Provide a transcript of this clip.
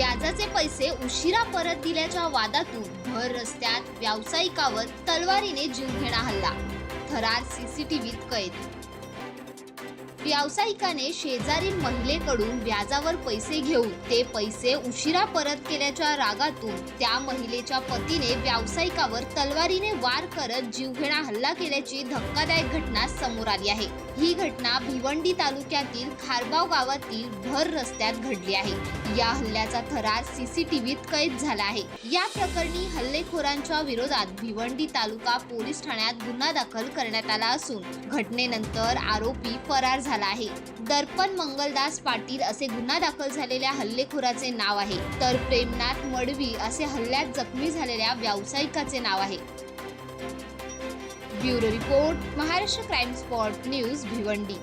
व्याजाचे पैसे उशिरा परत दिल्याच्या वादातून भर रस्त्यात व्यावसायिकावर तलवारीने जीवघेणा हल्ला. थरार सीसीटीव्हीत कैद व्यावसायिकाने शेजारील महिलेकडून व्याजावर पैसे घेऊन ते पैसे उशिरा परत केल्याच्या रागातून त्या महिलेच्या पतीने व्यावसायिकावर तलवारीने वार करत जीवघेणा हल्ला केल्याची धक्कादायक घटना समोर आली आहे. ही घटना भिवंडी तालुक्यातील खारगाव गावातील भर रस्त्यात घडली आहे. या हल्ल्याचा थरार सीसीटीव्हीत कैद झाला आहे. या प्रकरणी हल्लेखोरांच्या विरोधात भिवंडी तालुका पोलीस ठाण्यात गुन्हा दाखल करण्यात आला असून घटनेनंतर आरोपी फरार झाला. झाला आहे. दर्पण मंगलदास पाटील असे गुन्हा दाखल झालेल्या हल्लेखोराचे नाव आहे. तर प्रेमनाथ मडवी असे हल्ल्यात जखमी झालेल्या व्यावसायिकाचे नाव आहे. Bureau report Maharashtra crime spot news Bhiwandi.